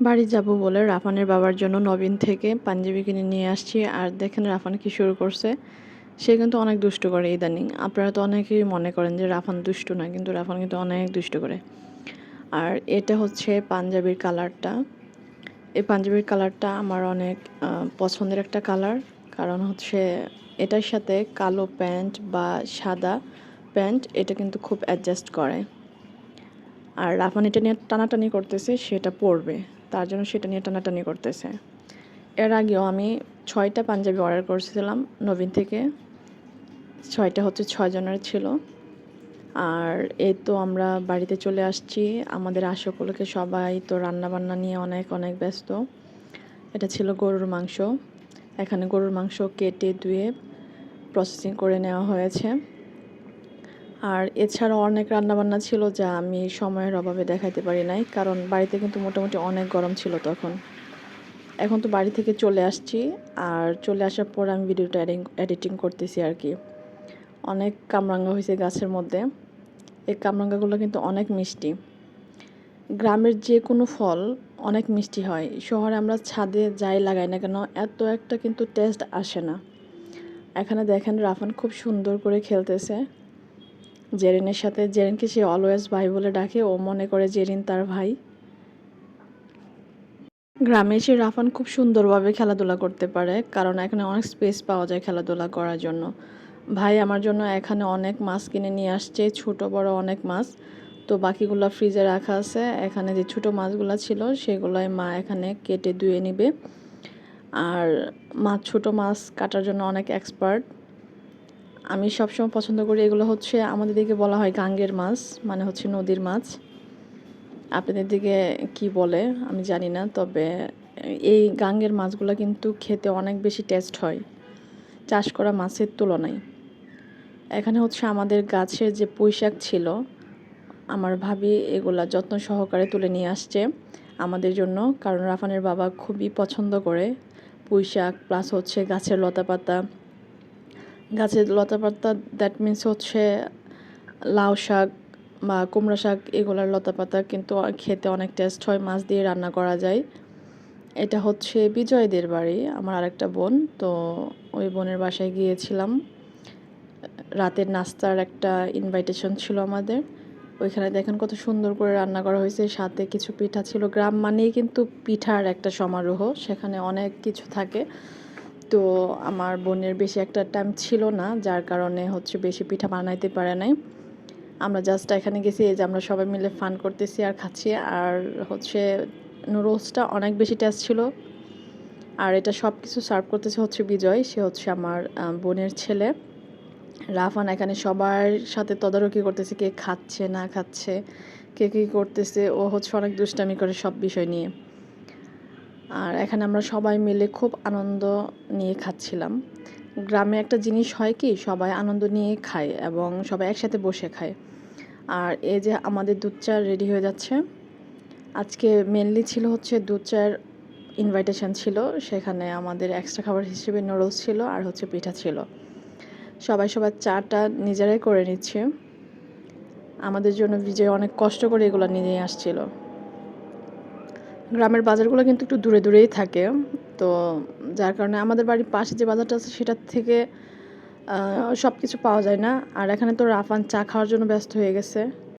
বাড়ি যাব বলে রাফানের বাবার জন্য নবীন থেকে পাঞ্জাবি কিনে নিয়ে আসছি। আর দেখেন রাফান কি শুরু করছে। সে কিন্তু অনেক দুষ্ট করে ইদানিং। আপনারা তো অনেকেই মনে করেন যে রাফান দুষ্ট না, কিন্তু রাফান কিন্তু অনেক দুষ্ট করে। আর এটা হচ্ছে পাঞ্জাবির কালারটা। এই পাঞ্জাবির কালারটা আমার অনেক পছন্দের একটা কালার। কারণ হচ্ছে এটার সাথে কালো প্যান্ট বা সাদা প্যান্ট, এটা কিন্তু খুব অ্যাডজাস্ট করে। আর রাফান এটা নিয়ে টানাটানি করতেছে, সেটা পড়বে। তার জন্য সেটা নিয়ে টানাটানি করতেছে। এর আগেও আমি ছয়টা পাঞ্জাবি অর্ডার করেছিলাম নবীন থেকে। ছয়টা হচ্ছে ছয়জনের ছিল। আর এই তো আমরা বাড়িতে চলে আসছি। আমাদের আশকগুলোকে সবাই তো রান্নাবান্না নিয়ে অনেক অনেক ব্যস্ত। এটা ছিল গরুর মাংস। এখানে গরুর মাংস কেটে ধুয়ে প্রসেসিং করে নেওয়া হয়েছে। আর এছাড়াও অনেক রান্নাবান্না ছিল যা আমি সময়ের অভাবে দেখাইতে পারি নাই, কারণ বাড়িতে কিন্তু মোটামুটি অনেক গরম ছিল তখন। এখন তো বাড়ি থেকে চলে আসছি, আর চলে আসার পর আমি ভিডিওটা এডিটিং করতেছি আর কি। অনেক কামরাঙ্গা হয়েছে গাছের মধ্যে। এই কামরাঙ্গাগুলো কিন্তু অনেক মিষ্টি। গ্রামের যে কোনো ফল অনেক মিষ্টি হয়। শহরে আমরা ছাদে যাই লাগাই না কেন, এত একটা কিন্তু টেস্ট আসে না। এখানে দেখেন রাফান খুব সুন্দর করে খেলতেছে। জেরিনের সাথে, জেরিনকে সে অলওয়েজ ভাই বলে ডাকে। ও মনে করে জেরিন তার ভাই। গ্রামে এসে রাফান খুব সুন্দরভাবে খেলাধুলা করতে পারে, কারণ এখানে অনেক স্পেস পাওয়া যায় খেলাধুলা করার জন্য। ভাই আমার জন্য এখানে অনেক মাছ কিনে নিয়ে আসছে, ছোট বড় অনেক মাছ। তো বাকিগুলো ফ্রিজে রাখা আছে। এখানে যে ছোট মাছগুলো ছিল, সেগুলোই মা এখানে কেটে ধুয়ে নিবে। আর মাছ ছোট মাছ কাটার জন্য অনেক এক্সপার্ট আমি সবসময় পছন্দ করি এগুলো হচ্ছে আমাদের দিকে বলা হয় গাঙ্গের মাছ মানে হচ্ছে নদীর মাছ। আপনাদের দিকে কি বলে আমি জানি না, তবে এই গাঙ্গের মাছগুলো কিন্তু খেতে অনেক বেশি টেস্ট হয়। চাষ করা মাছের তুলনায়। এখানে হচ্ছে আমাদের গাছের যে পুঁইশাক ছিল, আমার ভাবি এগুলা যত্ন সহকারে তুলে নিয়ে আসছে আমাদের জন্য, কারণ রাফানের বাবা খুবই পছন্দ করে পুঁইশাক প্লাস হচ্ছে গাছের লতা পাতা গাছের লতা পাতা দ্যাট মিন্স হচ্ছে লাউ শাক বা কুমড়া শাক, এগুলোর লতা পাতা কিন্তু খেতে অনেক টেস্ট হয় মাছ দিয়ে রান্না করা যায়। এটা হচ্ছে বিজয়দের বাড়ি, আমার আরেকটা বোন, তো ওই বোনের বাসায় গিয়েছিলাম। রাতের নাস্তার একটা ইনভাইটেশন ছিল আমাদের। ওইখানে দেখেন কত সুন্দর করে রান্না করা হয়েছে, সাথে কিছু পিঠা ছিল। গ্রাম মানেই কিন্তু পিঠার একটা সমারোহ, সেখানে অনেক কিছু থাকে। তো আমার বোনের বেশি একটা টাইম ছিল না, যার কারণে হচ্ছে বেশি পিঠা বানাইতে পারে নাই। আমরা জাস্ট এখানে গেছি যে আমরা সবাই মিলে ফান করতেছি আর খাচ্ছি। আর হচ্ছে নুডলসটা অনেক বেশি টেস্ট ছিল। আর এটা সব কিছু সার্ভ করতেছে হচ্ছে বিজয়। সে হচ্ছে আমার বোনের ছেলে। রাফান এখানে সবার সাথে তদারকি করতেছে কে খাচ্ছে, না খাচ্ছে, কে কী করতেছে। ও হচ্ছে অনেক দুষ্টামি করে সব বিষয় নিয়ে। আর এখানে আমরা সবাই মিলে খুব আনন্দ নিয়ে খাচ্ছিলাম। গ্রামে একটা জিনিস হয় কি, সবাই আনন্দ নিয়ে খায় এবং সবাই একসাথে বসে খায়। আর এই যে আমাদের দুধ চা রেডি হয়ে যাচ্ছে। আজকে মেনলি ছিল হচ্ছে দুধ চায়ের ইনভাইটেশন ছিল, সেখানে আমাদের এক্সট্রা খাবার হিসেবে নুডলস ছিল আর হচ্ছে পিঠা ছিল। সবাই সবার চাটা নিজেরাই করে নিচ্ছে। আমাদের জন্য বিজয় অনেক কষ্ট করে এগুলো নিয়ে আসছিল। গ্রামের বাজারগুলো কিন্তু একটু দূরে দূরেই থাকে। তো যার কারণে আমাদের বাড়ির পাশে যে বাজারটা আছে সেটার থেকে সব কিছু পাওয়া যায় না। আর এখানে তো রাফান চা খাওয়ার জন্য ব্যস্ত হয়ে গেছে।